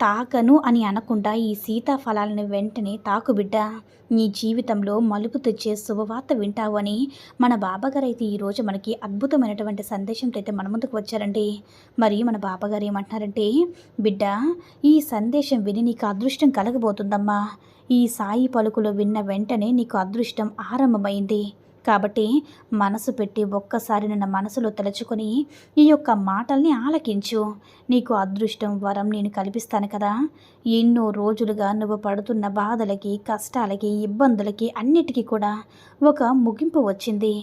తాకను అని అనకుండా ఈ సీతాఫలాలను వెంటనే తాకు బిడ్డ. నీ జీవితంలో మలుపు తెచ్చే శుభవార్త వింటావు అని మన బాబాగారు అయితే ఈరోజు మనకి అద్భుతమైనటువంటి సందేశంతో అయితే మన ముందుకు వచ్చారండి. మరి మన బాబాగారు ఏమంటున్నారంటే బిడ్డ ఈ సందేశం విని నీకు అదృష్టం కలగబోతుందమ్మా. ఈ సాయి పలుకులు విన్న వెంటనే నీకు అదృష్టం ఆరంభమైంది. కాబట్టి మనసు పెట్టి ఒక్కసారి నిన్న మనసులో తలుచుకొని ఈ యొక్క మాటల్ని ఆలకించు. నీకు అదృష్టం వరం నేను కల్పిస్తాను కదా. ఎన్నో రోజులుగా నువ్వు పడుతున్న బాధలకి కష్టాలకి ఇబ్బందులకి అన్నిటికీ కూడా ఒక ముగింపు వచ్చింది.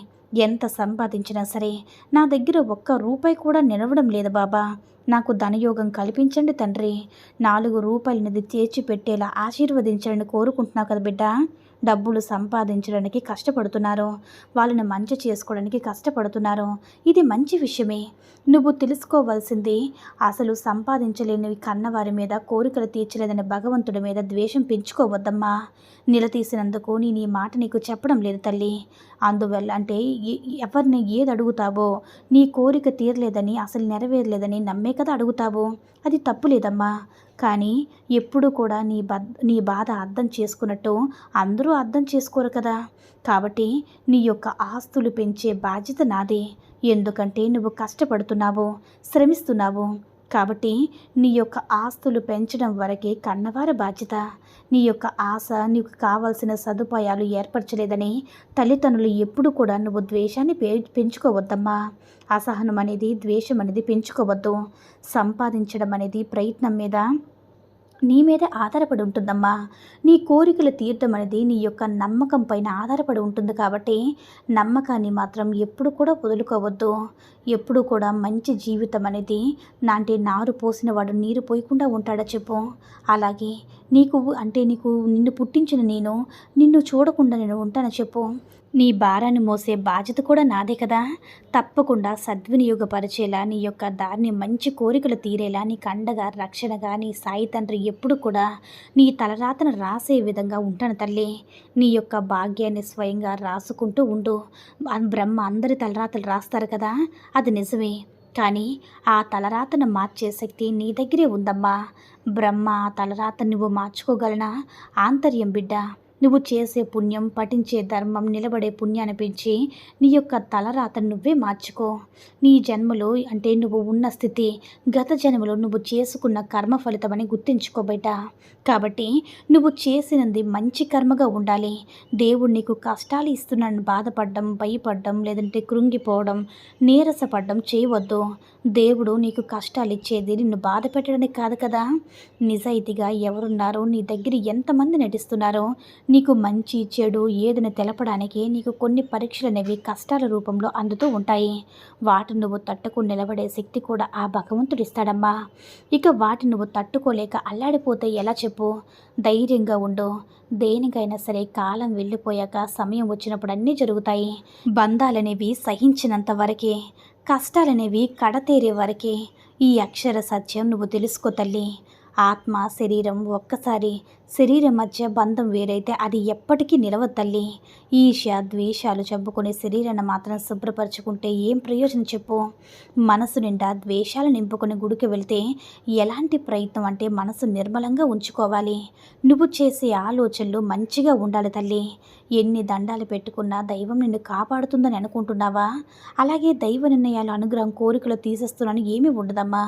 ఎంత సంపాదించినా సరే నా దగ్గర ఒక్క రూపాయి కూడా నిలవడం లేదు బాబా. నాకు ధనయోగం కల్పించండి తండ్రి. నాలుగు రూపాయలనిది చేర్చి పెట్టేలా ఆశీర్వదించండి కోరుకుంటున్నావు కదా బిడ్డ. డబ్బులు సంపాదించడానికి కష్టపడుతున్నారు. వాళ్ళని మంచి చేసుకోవడానికి కష్టపడుతున్నారు. ఇది మంచి విషయమే. నువ్వు తెలుసుకోవాల్సింది అసలు సంపాదించలేనివి కన్నవారి మీద కోరికలు తీర్చలేదని భగవంతుడి మీద ద్వేషం పెంచుకోవద్దమ్మా. నిలదీసినందుకు నేను ఈ మాట నీకు చెప్పడం లేదు తల్లి. అందువల్ల అంటే ఎవరిని ఏది అడుగుతావో నీ కోరిక తీరలేదని అసలు నెరవేరలేదని నమ్మే కదా అడుగుతావు. అది తప్పు లేదమ్మా. కానీ ఎప్పుడు కూడా నీ బ నీ బాధ అర్థం చేసుకున్నట్టు అందరూ అర్థం చేసుకోరు కదా. కాబట్టి నీ యొక్క ఆస్తులు పెంచే బాధ్యత నాదే. ఎందుకంటే నువ్వు కష్టపడుతున్నావు శ్రమిస్తున్నావు. కాబట్టి నీ యొక్క ఆస్తులు పెంచడం వరకే కన్నవారి బాధ్యత. నీ యొక్క ఆశ నీకు కావాల్సిన సదుపాయాలు ఏర్పరచలేదని తల్లిదండ్రులు ఎప్పుడు కూడా నువ్వు ద్వేషాన్ని పే పెంచుకోవద్దమ్మా. అసహనం అనేది ద్వేషం అనేది పెంచుకోవద్దు. సంపాదించడం అనేది ప్రయత్నం మీద నీ మీద ఆధారపడి ఉంటుందమ్మా. నీ కోరికలు తీర్థం అనేది నీ యొక్క నమ్మకం పైన ఆధారపడి ఉంటుంది కాబట్టి నమ్మకాన్ని మాత్రం ఎప్పుడు కూడా వదులుకోవద్దు. ఎప్పుడు కూడా మంచి జీవితం అనేది నాంటి నారు పోసిన వాడు నీరు పోయకుండా ఉంటాడా చెప్పు. అలాగే నీకు అంటే నీకు నిన్ను పుట్టించిన నేను నిన్ను చూడకుండా నేను ఉంటాను చెప్పు. నీ భారాన్ని మోసే బాధ్యత కూడా నాదే కదా. తప్పకుండా సద్వినియోగపరిచేలా నీ యొక్క దారిని మంచి కోరికలు తీరేలా నీకు అండగా రక్షణగా నీ సాయి తండ్రి ఎప్పుడు కూడా నీ తలరాతను రాసే విధంగా ఉంటాను తల్లి. నీ యొక్క భాగ్యాన్ని స్వయంగా రాసుకుంటూ ఉండు. బ్రహ్మ అందరి తలరాతలు రాస్తారు కదా. అది నిజమే. కానీ ఆ తలరాతను మార్చే శక్తి నీ దగ్గరే ఉందమ్మా. బ్రహ్మ ఆ తలరాత నువ్వు మార్చుకోగలనా? ఆంతర్యం బిడ్డ. నువ్వు చేసే పుణ్యం పఠించే ధర్మం నిలబడే పుణ్యాన్ని పెంచి నీ యొక్క తలరాత నువ్వే మార్చుకో. నీ జన్మలో అంటే నువ్వు ఉన్న స్థితి గత జన్మలో నువ్వు చేసుకున్న కర్మ ఫలితమని గుర్తించుకోబేట కాబట్టి నువ్వు చేసినది మంచి కర్మగా ఉండాలి. దేవుడు నీకు కష్టాలు ఇస్తున్నాడని బాధపడడం భయపడడం లేదంటే కృంగిపోవడం నీరసపడడం చేయవద్దు. దేవుడు నీకు కష్టాలు ఇచ్చేది నిన్ను బాధ పెట్టడానికి కాదు కదా. నిజాయితీగా ఎవరున్నారో నీ దగ్గర ఎంతమంది నటిస్తున్నారో నీకు మంచి చెడు ఏదని తెలపడానికి నీకు కొన్ని పరీక్షలు అనేవి కష్టాల రూపంలో అందుతూ ఉంటాయి. వాటిని నువ్వు తట్టుకు నిలబడే శక్తి కూడా ఆ భగవంతుడు ఇస్తాడమ్మా ఇక వాటిని నువ్వు తట్టుకోలేక అల్లాడిపోతే ఎలా చెప్పు? ధైర్యంగా ఉండు. దేనికైనా సరే కాలం వెళ్ళిపోయాక సమయం వచ్చినప్పుడు అన్నీ జరుగుతాయి. బంధాలనేవి సహించినంత వరకే కష్టాలనేవి కడతేరే వరకే. ఈ అక్షర సత్యం నువ్వు తెలుసుకో తల్లి. ఆత్మ శరీరం ఒక్కసారి శరీరం మధ్య బంధం వేరైతే అది ఎప్పటికీ నిలవదు తల్లి. ఈర్ష్య ద్వేషాలు చంపుకునే శరీరాన్ని మాత్రం శుభ్రపరచుకుంటే ఏం ప్రయోజనం చెప్పు? మనసు నిండా ద్వేషాలు నింపుకుని గుడికి వెళ్తే ఎలాంటి ప్రయత్నం అంటే మనసు నిర్మలంగా ఉంచుకోవాలి. నువ్వు చేసే ఆలోచనలు మంచిగా ఉండాలి తల్లి. ఎన్ని దండాలు పెట్టుకున్నా దైవం నిన్ను కాపాడుతుందని అనుకుంటున్నావా? అలాగే దైవ నిర్ణయాలు అనుగ్రహం కోరికలు తీసేస్తున్నాను ఏమీ ఉండదమ్మా.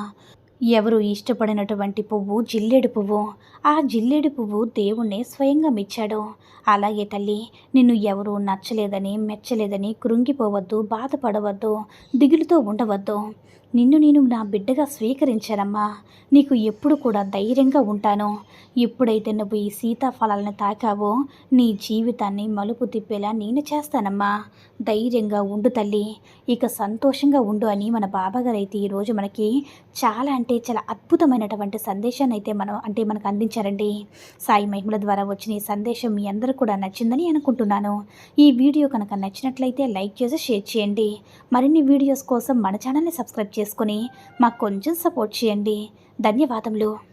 ఎవరు ఇష్టపడినటువంటి పువ్వు జిల్లేడు పువ్వు? ఆ జిల్లేడు పువ్వు దేవుణ్ణి స్వయంగా మెచ్చాడు. అలాగే తల్లి నిన్ను ఎవరు నచ్చలేదని మెచ్చలేదని కృంగిపోవద్దు బాధపడవద్దు దిగులుతో ఉండవద్దు. నిన్ను నేను నా బిడ్డగా స్వీకరించానమ్మా. నీకు ఎప్పుడు కూడా ధైర్యంగా ఉంటాను. ఎప్పుడైతే నువ్వు ఈ సీతాఫలాలను తాకావో నీ జీవితాన్ని మలుపు తిప్పేలా నేను చేస్తానమ్మా. ధైర్యంగా ఉండు తల్లి. ఇక సంతోషంగా ఉండు అని మన బాబాగారు అయితే ఈరోజు మనకి చాలా అంటే చాలా అద్భుతమైనటువంటి సందేశాన్ని అయితే మనం అంటే మనకు అందించారండి. సాయి మహిమల ద్వారా వచ్చిన ఈ సందేశం మీ అందరూ కూడా నచ్చిందని అనుకుంటున్నాను. ఈ వీడియో కనుక నచ్చినట్లయితే లైక్ చేసి షేర్ చేయండి. మరిన్ని వీడియోస్ కోసం మన ఛానల్ని సబ్స్క్రైబ్ చేసుకుని మాకు కొంచెం సపోర్ట్ చేయండి. ధన్యవాదములు.